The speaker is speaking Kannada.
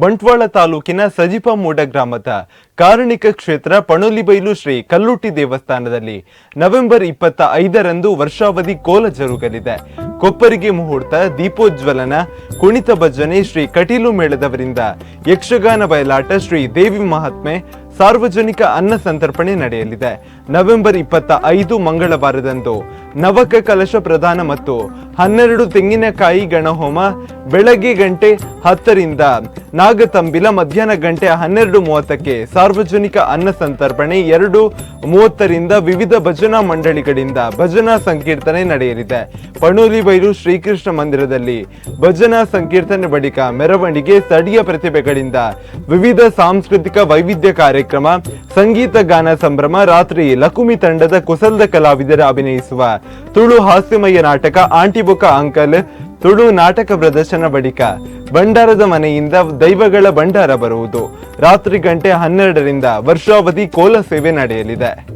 ಬಂಟ್ವಾಳ ತಾಲೂಕಿನ ಸಜಿಪ ಮೂಡ ಗ್ರಾಮದ ಕಾರಣಿಕ ಕ್ಷೇತ್ರ ಪಣೋಲಿಬೈಲು ಶ್ರೀ ಕಲ್ಲುಟ್ಟಿ ದೇವಸ್ಥಾನದಲ್ಲಿ ನವೆಂಬರ್ ಇಪ್ಪತ್ತ ಐದರಂದು ವರ್ಷಾವಧಿ ಕೋಲ ಜರುಗಲಿದೆ. ಕೊಪ್ಪರಿಗೆ ಮುಹೂರ್ತ, ದೀಪೋಜ್ವಲನ, ಕುಣಿತ ಭಜನೆ ಶ್ರೀ ಕಟೀಲು ಮೇಳದವರಿಂದ ಯಕ್ಷಗಾನ ಬಯಲಾಟ ಶ್ರೀ ದೇವಿ ಮಹಾತ್ಮೆ ಸಾರ್ವಜನಿಕ ಅನ್ನ ಸಂತರ್ಪಣೆ ನಡೆಯಲಿದೆ. ನವೆಂಬರ್ ಇಪ್ಪತ್ತ ಐದು ಮಂಗಳವಾರದಂದು ನವಕ ಕಲಶ ಪ್ರದಾನ ಮತ್ತು ಹನ್ನೆರಡು ತೆಂಗಿನಕಾಯಿ ಗಣಹೋಮ ಬೆಳಗ್ಗೆ ಗಂಟೆ ಹತ್ತರಿಂದ ನಾಗತಂಬಿಲ ಮಧ್ಯಾಹ್ನ ಗಂಟೆ ಹನ್ನೆರಡು ಮೂವತ್ತಕ್ಕೆ ಸಾರ್ವಜನಿಕ ಅನ್ನ ಸಂತರ್ಪಣೆ, ಎರಡು ಮೂವತ್ತರಿಂದ ವಿವಿಧ ಭಜನಾ ಮಂಡಳಿಗಳಿಂದ ಭಜನಾ ಸಂಕೀರ್ತನೆ ನಡೆಯಲಿದೆ. ಪಣೂಲಿ ಬೈಲು ಶ್ರೀಕೃಷ್ಣ ಮಂದಿರದಲ್ಲಿ ಭಜನಾ ಸಂಕೀರ್ತನೆ ಬಳಿಕ ಮೆರವಣಿಗೆ, ಸ್ಥಳೀಯ ಪ್ರತಿಭೆಗಳಿಂದ ವಿವಿಧ ಸಾಂಸ್ಕೃತಿಕ ವೈವಿಧ್ಯ ಕಾರ್ಯಕ್ರಮ, ಸಂಗೀತ ಗಾನ ಸಂಭ್ರಮ, ರಾತ್ರಿ ಲಕುಮಿ ತಂಡದ ಕುಸಲದ ಕಲಾವಿದರ ಅಭಿನಯಿಸುವ ತುಳು ಹಾಸ್ಯಮಯ ನಾಟಕ ಆಂಟಿಬುಕ ಅಂಕಲ್, ತುಳು ನಾಟಕ ಪ್ರದರ್ಶನ ಬಳಿಕ ಭಂಡಾರದ ಮನೆಯಿಂದ ದೈವಗಳ ಭಂಡಾರ ಬರುವುದು. ರಾತ್ರಿ ಗಂಟೆ ಹನ್ನೆರಡರಿಂದ ವರ್ಷಾವಧಿ ಕೋಲ ಸೇವೆ ನಡೆಯಲಿದೆ.